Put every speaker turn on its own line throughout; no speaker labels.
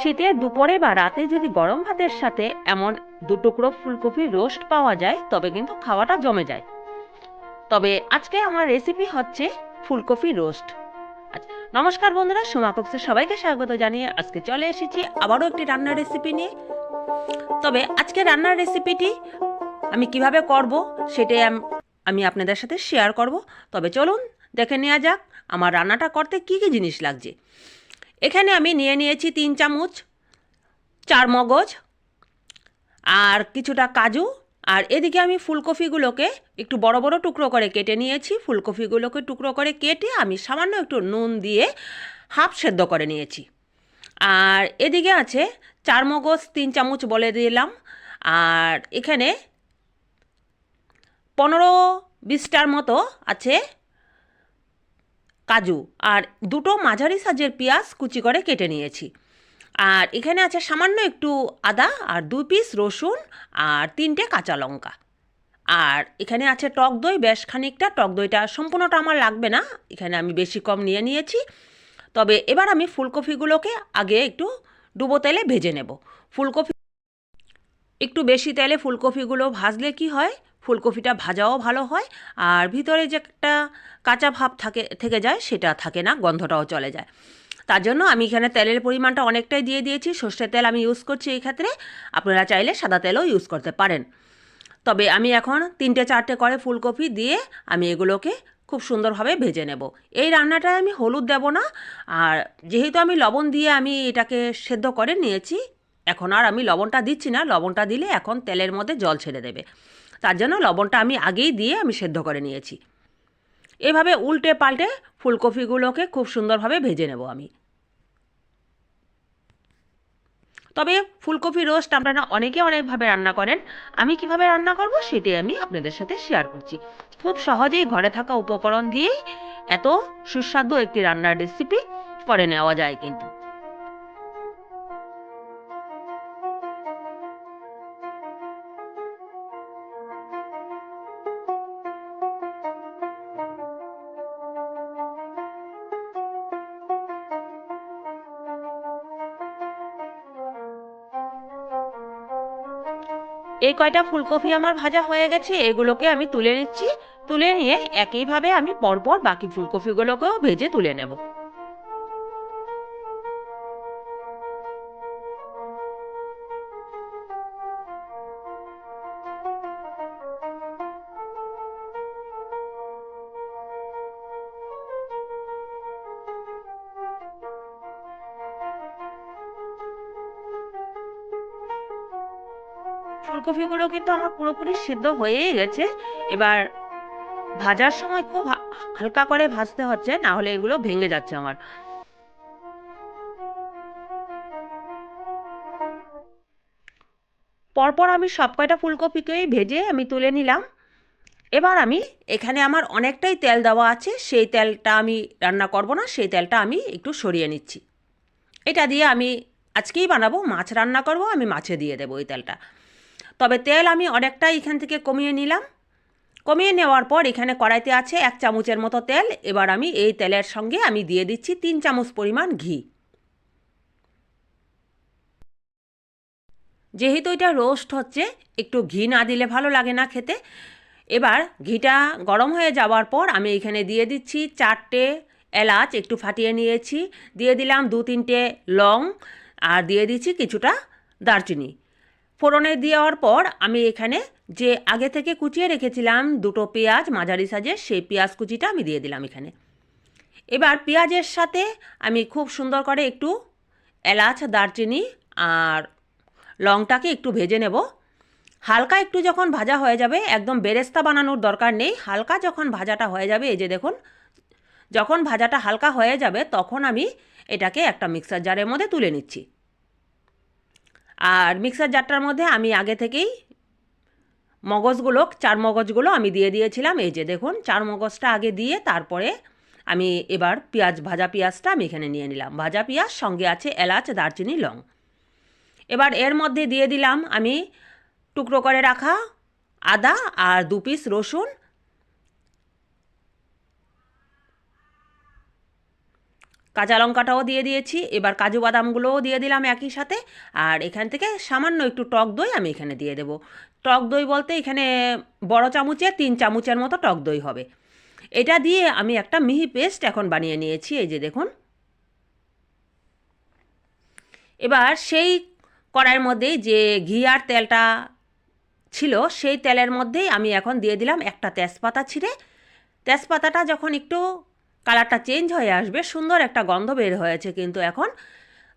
শীতের দুপুরে বা রাতে যদি গরম ভাতের সাথে এমন দু টুকরো ফুলকপির রোস্ট পাওয়া যায় তবে কিন্তু খাওয়াটা জমে যায়। তবে আজকে আমার রেসিপি হচ্ছে ফুলকপি রোস্ট। আচ্ছা, নমস্কার বন্ধুরা সুমা কুকসে সবাইকে স্বাগত জানিয়ে আজকে চলে এসেছি আবারও একটি রান্নার রেসিপি নিয়ে। তবে আজকে রান্নার রেসিপিটি আমি কীভাবে করব সেটাই আমি আপনাদের সাথে শেয়ার করব। তবে চলুন দেখে নেওয়া যাক আমার রান্নাটা করতে কি কি জিনিস লাগছে। এখানে আমি নিয়ে নিয়েছি তিন চামচ, চার মগজ, আর কিছুটা কাজু। আর এদিকে আমি ফুলকপিগুলোকে একটু বড় বড় টুকরো করে কেটে নিয়েছি। ফুলকপিগুলোকে টুকরো করে কেটে আমি সামান্য একটু নুন দিয়ে হাফ সেদ্ধ করে নিয়েছি। আর এদিকে আছে চার মগজ, তিন চামচ বলে দিলাম। আর এখানে পনেরো বিশটার মতো আছে কাজু আর দুটো মাঝারি সাজের পেঁয়াজ কুচি করে কেটে নিয়েছি। আর এখানে আছে সামান্য একটু আদা আর দুই পিস রসুন আর তিনটে কাঁচা লঙ্কা। আর এখানে আছে টক দই, বেশ খানিকটা। টক দইটা সম্পূর্ণটা আমার লাগবে না, এখানে আমি বেশি কম নিয়ে নিয়েছি। তবে এবার আমি ফুলকপিগুলোকে আগে একটু ডুবো তেলে ভেজে নেব। ফুলকপি একটু বেশি তেলে ফুলকপিগুলো ভাজলে কি হয়? ফুলকপিটা ভাজাও ভালো হয়, আর ভিতরে যে একটা কাঁচা ভাব থাকে, থেকে যায় সেটা থাকে না, গন্ধটাও চলে যায়। তার জন্য আমি এখানে তেলের পরিমাণটা অনেকটাই দিয়ে দিয়েছি, সর্ষের তেল আমি ইউজ করছি এই ক্ষেত্রে, আপনারা চাইলে সাদা তেলও ইউজ করতে পারেন। তবে আমি এখন তিনটে চারটে করে ফুলকপি দিয়ে আমি এগুলোকে খুব সুন্দরভাবে ভেজে নেব। এই রান্নাটায় আমি হলুদ দেব না, আর যেহেতু আমি লবণ দিয়ে আমি এটাকে সেদ্ধ করে নিয়েছি, এখন আর আমি লবণটা দিচ্ছি না, লবণটা দিলে এখন তেলের মধ্যে জল ছেড়ে দেবে। তার জন্য লবণটা আমি আগেই দিয়ে আমি সেদ্ধ করে নিয়েছি। এভাবে উল্টে পাল্টে ফুলকপিগুলোকে খুব সুন্দরভাবে ভেজে নেব আমি। তবে ফুলকপি রোস্ট আপনারা অনেকে অনেকভাবে রান্না করেন, আমি কীভাবে রান্না করব সেটাই আমি আপনাদের সাথে শেয়ার করছি। খুব সহজেই ঘরে থাকা উপকরণ দিয়েই এত সুস্বাদু একটি রান্নার রেসিপি করে নেওয়া যায় কিন্তু। এই কয়টা ফুলকপি আমার ভাজা হয়ে গেছে, এগুলোকে আমি তুলে নিচ্ছি। তুলে নিয়ে একইভাবে আমি পরপর বাকি ফুলকপিগুলোকেও ভেজে তুলে নেব। ফুলকপিগুলো কিন্তু আমার পুরোপুরি সিদ্ধ হয়েই গেছে। এবার ভাজার সময় খুব হালকা করে ভাজতে হচ্ছে না হলে এগুলো ভেঙে যাচ্ছে আমার। পরপর আমি সব কয়টা ফুলকপিকেই ভেজে আমি তুলে নিলাম। এবার আমি এখানে আমার অনেকটাই তেল দেওয়া আছে, সেই তেলটা আমি রান্না করব না, সেই তেলটা আমি একটু সরিয়ে নিচ্ছি। এটা দিয়ে আমি আজকেই বানাবো, মাছ রান্না করব, আমি মাছে দিয়ে দেবো এই তেলটা। তবে তেল আমি অনেকটাই এখান থেকে কমিয়ে নিলাম। কমিয়ে নেওয়ার পর এখানে কড়াইতে আছে এক চামচের মতো তেল। এবার আমি এই তেলের সঙ্গে আমি দিয়ে দিচ্ছি তিন চামচ পরিমাণ ঘি। যেহেতু এটা রোস্ট হচ্ছে, একটু ঘি না দিলে ভালো লাগে না খেতে। এবার ঘিটা গরম হয়ে যাওয়ার পর আমি এখানে দিয়ে দিচ্ছি চারটে এলাচ, একটু ফাটিয়ে নিয়েছি। দিয়ে দিলাম দু তিনটে লং আর দিয়ে দিচ্ছি কিছুটা দারচিনি। ফোড়নে দেওয়ার পর আমি এখানে যে আগে থেকে কুচিয়ে রেখেছিলাম দুটো পেঁয়াজ, মাঝারি সাইজের সেই পেঁয়াজ কুচিটা আমি দিয়ে দিলাম এখানে। এবার পেঁয়াজের সাথে আমি খুব সুন্দর করে একটু এলাচ, দারচিনি আর লংটাকে একটু ভেজে নেব। হালকা একটু যখন ভাজা হয়ে যাবে, একদম বেরেস্তা বানানোর দরকার নেই, হালকা যখন ভাজাটা হয়ে যাবে, এই যে দেখুন, যখন ভাজাটা হালকা হয়ে যাবে, তখন আমি এটাকে একটা মিক্সার জারের মধ্যে তুলে নিচ্ছি। আর মিক্সার জারটার মধ্যে আমি আগে থেকেই মগজগুলো, চার মগজগুলো আমি দিয়ে দিয়েছিলাম। এই যে দেখুন, চার মগজটা আগে দিয়ে তারপরে আমি এবার পেঁয়াজ, ভাজা পেঁয়াজটা আমি এখানে নিয়ে নিলাম। ভাজা পেঁয়াজ, সঙ্গে আছে এলাচ, দারচিনি, লং। এবার এর মধ্যে দিয়ে দিলাম আমি টুকরো করে রাখা আদা আর দু পিস রসুন কাঁচা লঙ্কাটাও দিয়ে দিয়েছি, এবার কাজু বাদামগুলোও দিয়ে দিলাম একই সাথে, আর এখান থেকে সামান্য একটু টক দই আমি এখানে দিয়ে দেবো। টক দই বলতে এখানে বড় চামচে তিন চামচের মতো টক দই হবে। এটা দিয়ে আমি একটা মিহি পেস্ট এখন বানিয়ে নিয়েছি, এই যে দেখুন। এবার সেই কড়াইয়ের মধ্যেই যে ঘি আর তেলটা ছিল, সেই তেলের মধ্যেই আমি এখন দিয়ে দিলাম একটা তেজপাতা ছিঁড়ে। তেজপাতাটা যখন একটু কালারটা চেঞ্জ হয়ে আসবে, সুন্দর একটা গন্ধ বের হয়েছে কিন্তু এখন।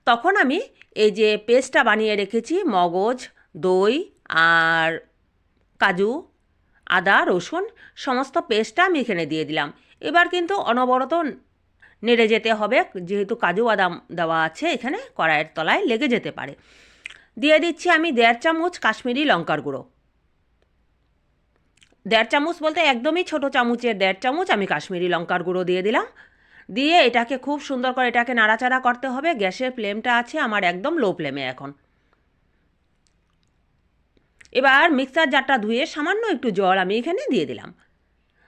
তখন আমি এই যে পেস্টটা বানিয়ে রেখেছি, মগজ, দই আর কাজু, আদা, রসুন, সমস্ত পেস্টটা আমি এখানে দিয়ে দিলাম। এবার কিন্তু অনবরত নেড়ে যেতে হবে, যেহেতু কাজু বাদাম দেওয়া আছে, এখানে কড়াইয়ের তলায় লেগে যেতে পারে। দিয়ে দিচ্ছি আমি দেড় চামচ কাশ্মীরি লঙ্কার গুঁড়ো। দেড় চামচ বলতে একদমই ছোট চামচের দেড় চামচ আমি কাশ্মীরি লঙ্কার গুঁড়ো দিয়ে দিলাম। দিয়ে এটাকে খুব সুন্দর করে এটাকে নাড়াচাড়া করতে হবে। গ্যাসের ফ্লেমটা আছে আমার একদম লো ফ্লেমে এখন। এবার মিক্সার জারটা ধুয়ে সামান্য একটু জল আমি এখানে দিয়ে দিলাম।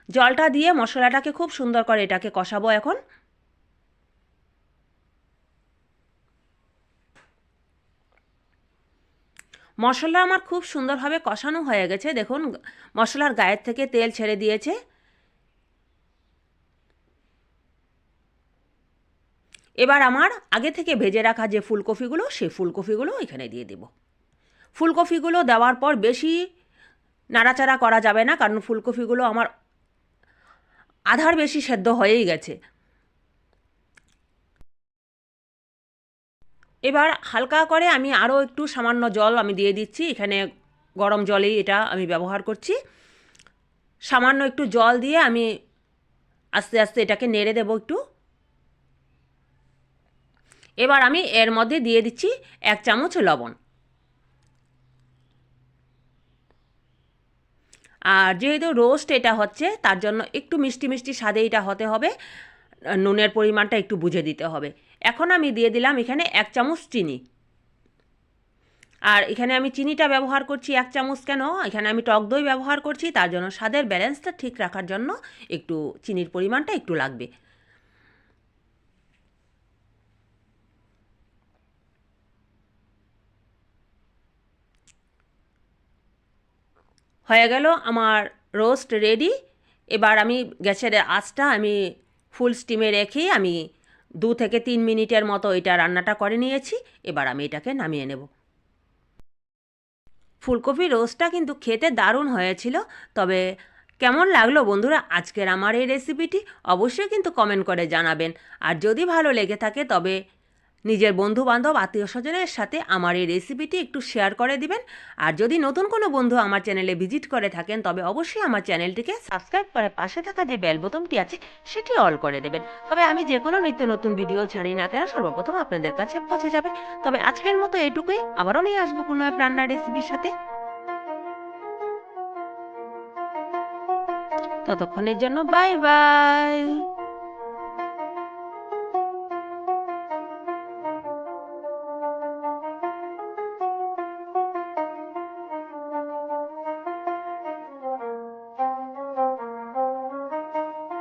জলটা দিয়ে মশলাটাকে খুব সুন্দর করে এটাকে কষাবো এখন। মশলা আমার খুব সুন্দরভাবে কষানো হয়ে গেছে। দেখুন, মশলার গায়ের থেকে তেল ছেড়ে দিয়েছে। এবার আমার আগে থেকে ভেজে রাখা যে ফুলকপিগুলো সেই ফুলকপিগুলো এখানে দিয়ে দেব। ফুলকপিগুলো দেওয়ার পর বেশি নাড়াচাড়া করা যাবে না, কারণ ফুলকপিগুলো আমার আধার বেশি সেদ্ধ হয়েই গেছে। এবার হালকা করে আমি আরও একটু সামান্য জল আমি দিয়ে দিচ্ছি। এখানে গরম জলেই এটা আমি ব্যবহার করছি। সামান্য একটু জল দিয়ে আমি আস্তে আস্তে এটাকে নেড়ে দেবো একটু। এবার আমি এর মধ্যে দিয়ে দিচ্ছি এক চামচ লবণ। আর যেহেতু রোস্ট এটা হচ্ছে, তার জন্য একটু মিষ্টি মিষ্টি স্বাদে এটা হতে হবে। নুনের পরিমাণটা একটু বুঝে দিতে হবে। এখন আমি দিয়ে দিলাম এখানে এক চামচ চিনি। আর এখানে আমি চিনিটা ব্যবহার করছি এক চামচ কেন? এখানে আমি টক দই ব্যবহার করছি, তার জন্য স্বাদের ব্যালেন্সটা ঠিক রাখার জন্য একটু চিনির পরিমাণটা একটু লাগবে। হয়ে গেল আমার রোস্ট রেডি। এবার আমি গ্যাসের আঁচটা আমি ফুল স্টিমে রেখে আমি দু থেকে তিন মিনিটের মতো এটা রান্নাটা করে নিয়েছি। এবার আমি এটাকে নামিয়ে নেব। ফুলকপি রোস্টটা কিন্তু খেতে দারুণ হয়েছিল, তবে কেমন লাগল বন্ধুরা আজকের আমার এই রেসিপিটি অবশ্যই কিন্তু কমেন্ট করে জানাবেন। আর যদি ভালো লেগে থাকে তবে নিজের বন্ধু বান্ধব আত্মীয় স্বজনের সাথে আমার এই রেসিপিটি একটু শেয়ার করে দিবেন। আর যদি নতুন কোনো বন্ধু আমার চ্যানেলে ভিজিট করে থাকেন, তবে অবশ্যই আমার চ্যানেলটিকে সাবস্ক্রাইব করে পাশে থাকা যে বেল বোতামটি আছে, সেটি অল করে দেবেন। তবে আমি যে কোনো নিত্য নতুন ভিডিও ছাড়ি না কেন, সর্বপ্রথম আপনাদের কাছে পৌঁছে যাবে। তবে আজকের মতো এটুকুই। আবারও নিয়ে আসব কোনো এক রান্নার রেসিপির সাথে। ততক্ষণের জন্য বাই বাই